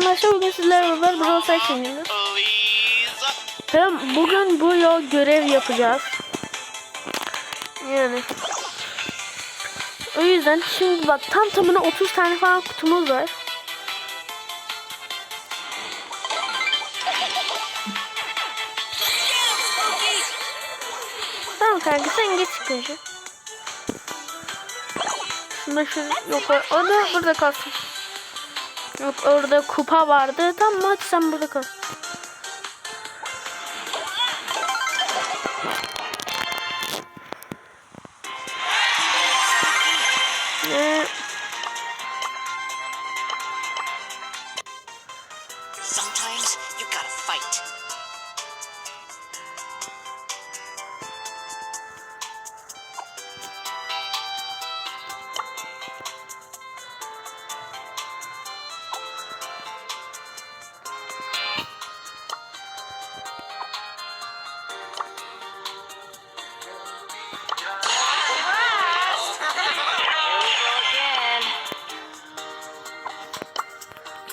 arkadaşlar bugün sizlerle beraber Brawl Stars oynuyoruz. Hem bugün bu yol görev yapacağız. Yani. O yüzden şimdi bak tam tamına 30 tane falan kutumuz var. Tamam kanka sen geç çıkınca. Şunda şu yok o da burada kalsın. Yok orada kupa vardı. Tamam hadi sen burada kal.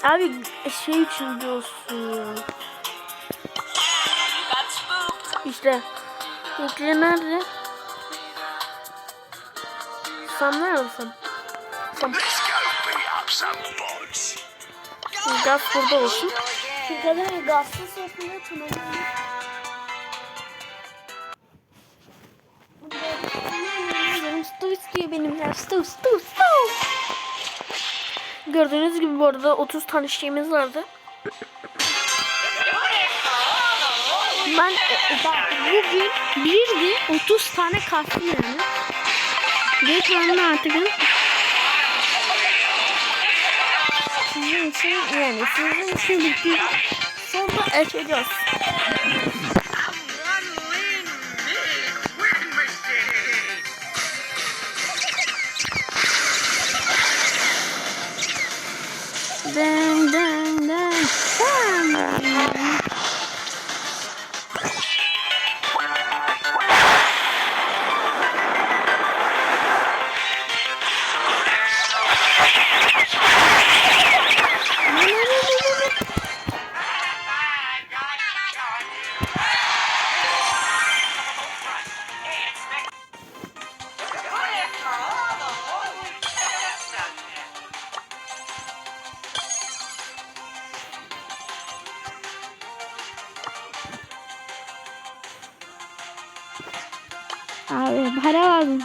Abi şey için diyorsun. İşte. Yükle nerede? Sam nerede Sam? Gaz burada olsun. Çünkü gazsız sesinde tınırıyor. Benim stu istiyor benim ya. Stu stu stu. Gördüğünüz gibi bu arada 30 tane şeyimiz vardı. Ben bak, bugün birdi 30 tane kastım yani. Bir tane artık sizin için yani sizin için bitti. Sonra açacağız. Abi para lazım.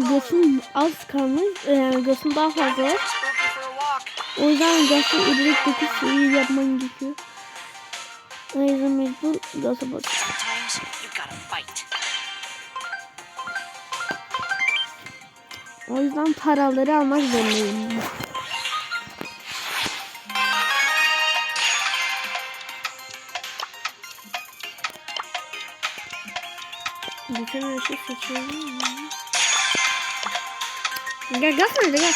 Gas'ın az kalmış. Yani Gas'ın daha fazla var. O yüzden Gas'ın ileride seri yapman gerekiyor. O yüzden mecbur Gas'a bak. O yüzden paraları almak zorundayım. Bütün her şey seçiyorum. Gel gaz nerede gel.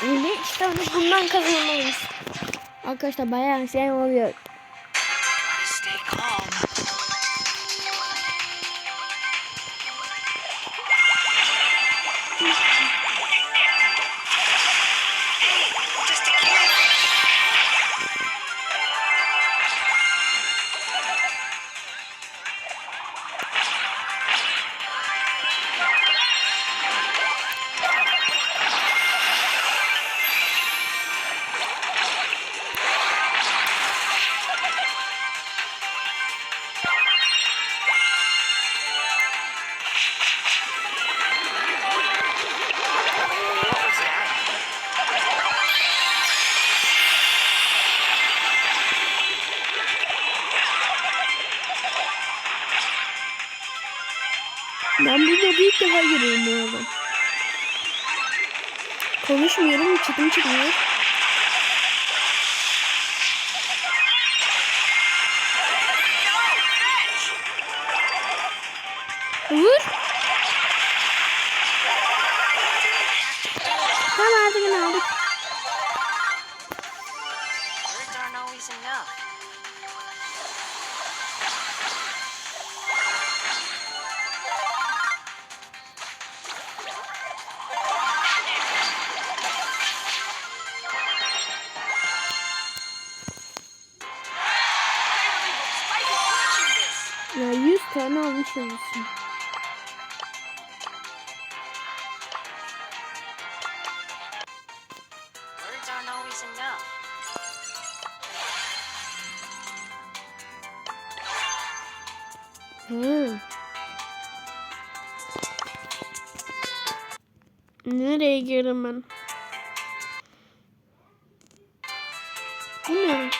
Şimdi işte bundan kazanmalıyız. Arkadaşlar bayağı şey oluyor. Ben bu modu ilk defa görüyorum. Konuşmuyorum. Çıkım çıkmıyor. Vur. Tamam artık aldık. Hı. Nereye girdim ben? Bu ne?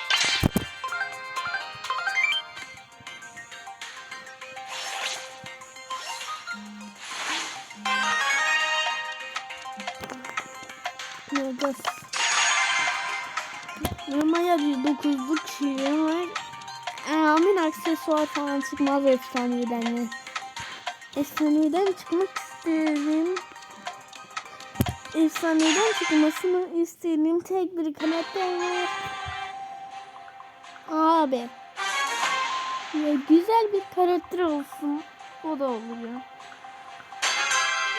Negas. Maya bir dokuzluk şey var. E, Amin aksesuar falan çıkmaz efsaneden ya. Efsaneden çıkmak isterim. Efsaneden çıkmasını istediğim tek bir karakter var. Abi. Ya güzel bir karakter olsun. O da olur ya.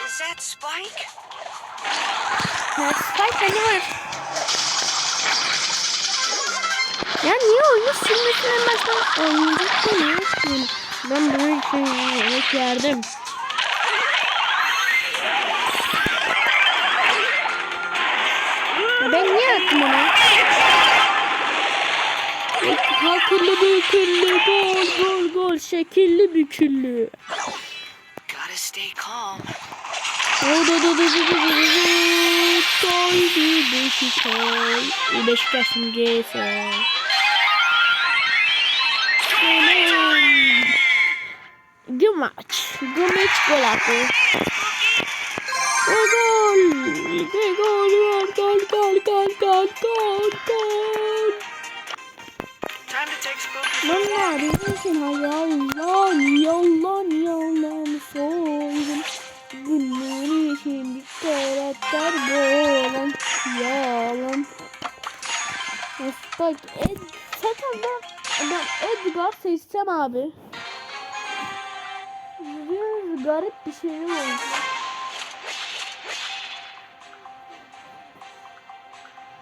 Is that Spike? Ya Spike beni var. Ya niye oyunu silmesine baştan oynayacak yani, Ben böyle şey yemek yerdim. Ya ben niye attım onu? Hakırlı büküllü gol gol gol şekilli büküllü. Gotta stay calm. O da simgesi Gümaç. Gümaç gol attı. Gol. Gol Gol. Gol gol gol gol gol gol. Bunlar için hayaller Yalan yalan soydum Bunlar için bir karakter boğulan Yalan. Bak Ed Zaten ben Ben Edgar seçsem abi Bir garip bir şey oldu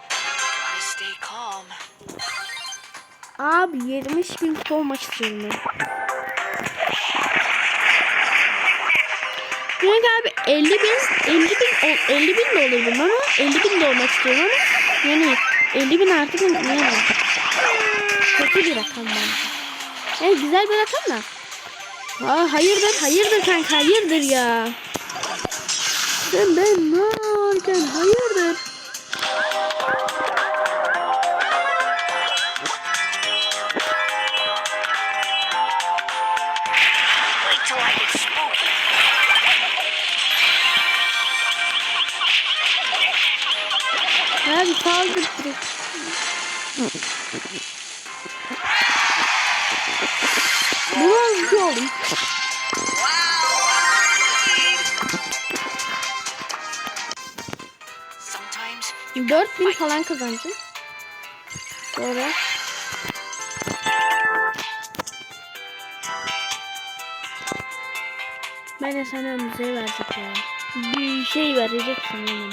Gotta stay calm. Abi 70 bin kupa olmak istiyorum ben. Demek abi 50 bin 50 bin ol- 50 bin de olurdum ama 50 bin de olmak istiyorum ama yani 50 bin artık ne? Kötü bir rakam bence. Evet güzel bir rakam da. Aa, hayırdır hayırdır kanka hayırdır ya. Sen ben ne varken hayırdır. Wait till I get spooky. Hadi saldır direkt. 4000 falan kazancım. Sonra Ben de sana müze verecek ya. Bir şey verecek sanırım.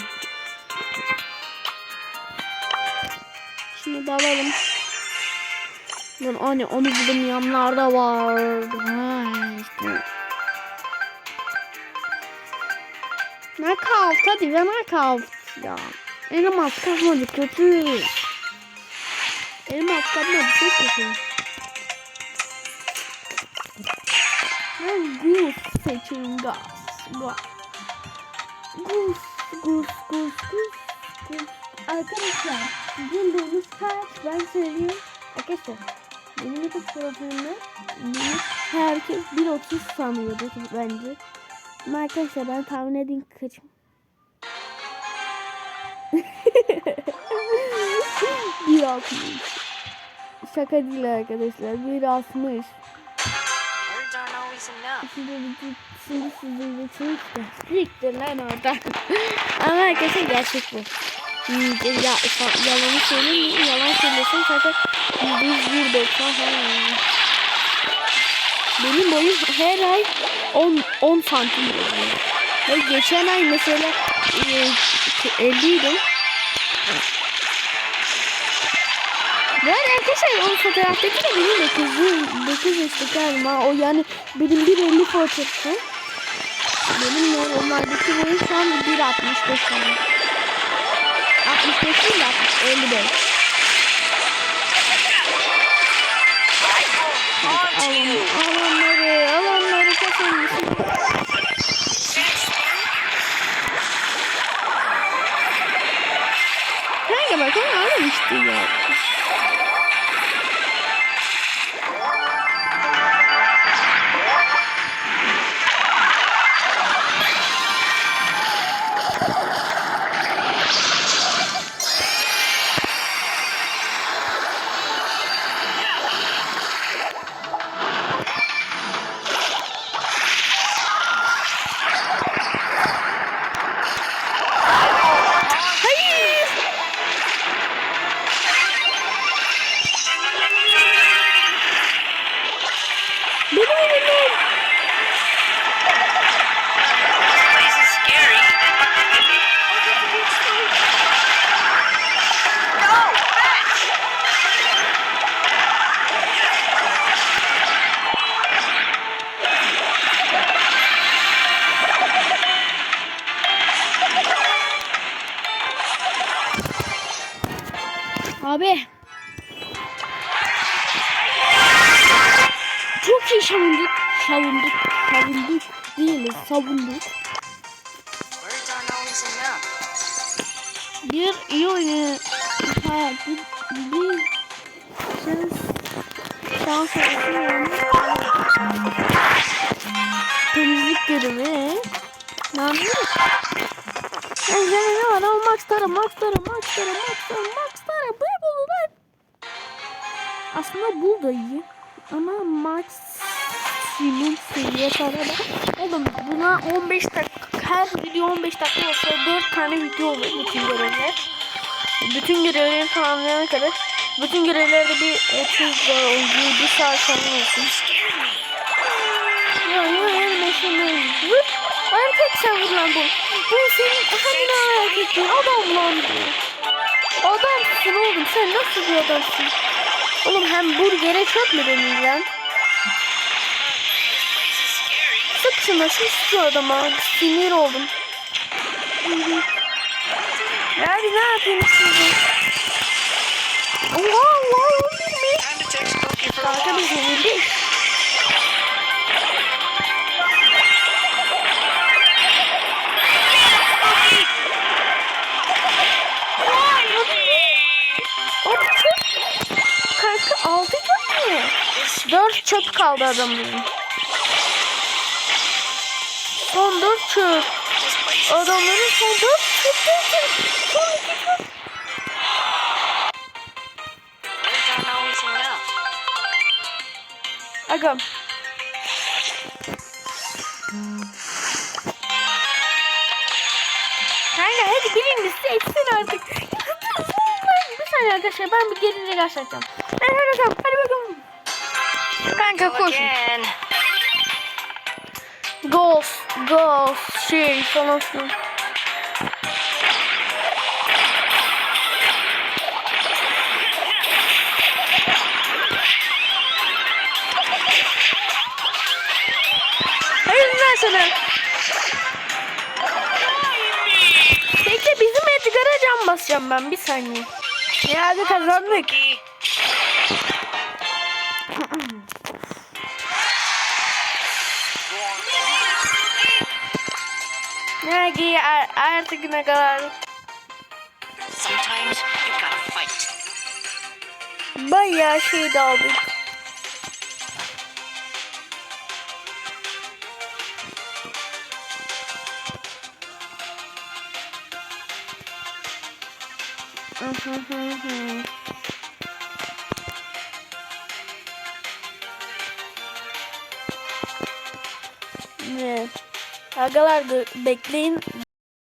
Şunu da alalım. Lan anne onu bulamayanlar da var. Ha işte. Knockout hadi ve knockout ya. Elmas kalmadı kötü. Elmas kalmadı çok kötü. Ben Gus. Gus. Gus, Gus, Gus, Gus, Gus. Arkadaşlar bulduğunuz kaç ben söyleyeyim. Arkadaşlar benim YouTube profilimde herkes 1.30 sanıyordu bence. Ama arkadaşlar ben tahmin edeyim kaçım. bir altmış. Şaka değil arkadaşlar. Bir altmış. Şimdi şimdi sizin için siktir lan orada. Ama arkadaşlar gerçek bu. Ya, ya, yalanı söyleyeyim mi? Yalan söylesem zaten yüzde yüz. Benim boyum her ay 10, 10 santim oluyor. Ve geçen ay mesela e, 50 idim. Yani arkadaşlar o fotoğraftaki de benim 9, 9 yaşındaki halim ha. O yani benim 1.50 fotoğrafı. Benim normaldeki boyum şu an 1.65 falan. 65 değil de 60, 55. On to you. Alanları, alanları kaçırmışım. Bak onu almıştı ya. Abi. Çok iyi savunduk. Savunduk. Savunduk. Değiliz. Savunduk. Bir iyi oyun. Ha, bir, bir şans. Şans. Temizlik görevi. Ne yapıyorsun? Ejderha ne var? Max Tara, Max Tara, Max Tara, Max Tara, Max Aslında bul da iyi. Ama maksimum seviye Tara da. Oğlum buna 15 dakika, her video 15 dakika olsa 4 tane video olur bütün görevler. Bütün görevleri tamamlayana kadar. Bütün görevlerde bir 30 da oluyor, bir saat falan olsun. Ya ya ya vur. Erkek sen vur lan bu. Bu senin hani erkek değil adam lan bu. Adamsın oğlum sen nasıl bir adamsın? Oğlum hem burgere çöp mü deneyeceksin? Sık şuna sık şu adama. Sinir oldum. Hadi ne yapayım sizi? Oha oha kaldı adamın. Son dört çöp. Adamların son dört çöp. Son iki çöp. Agam. Kanka hadi birincisi etsin artık. bir saniye arkadaşlar ben bir. Hadi hadi bakalım hadi bakalım. Kanka again. Golf, golf, şey falan filan. Hayır ben sana. Bekle bizim Edgar'a can basacağım ben bir saniye. Ya hadi kazandık. Ki artık ne kadar bayağı şey de aldık. Agalar bekleyin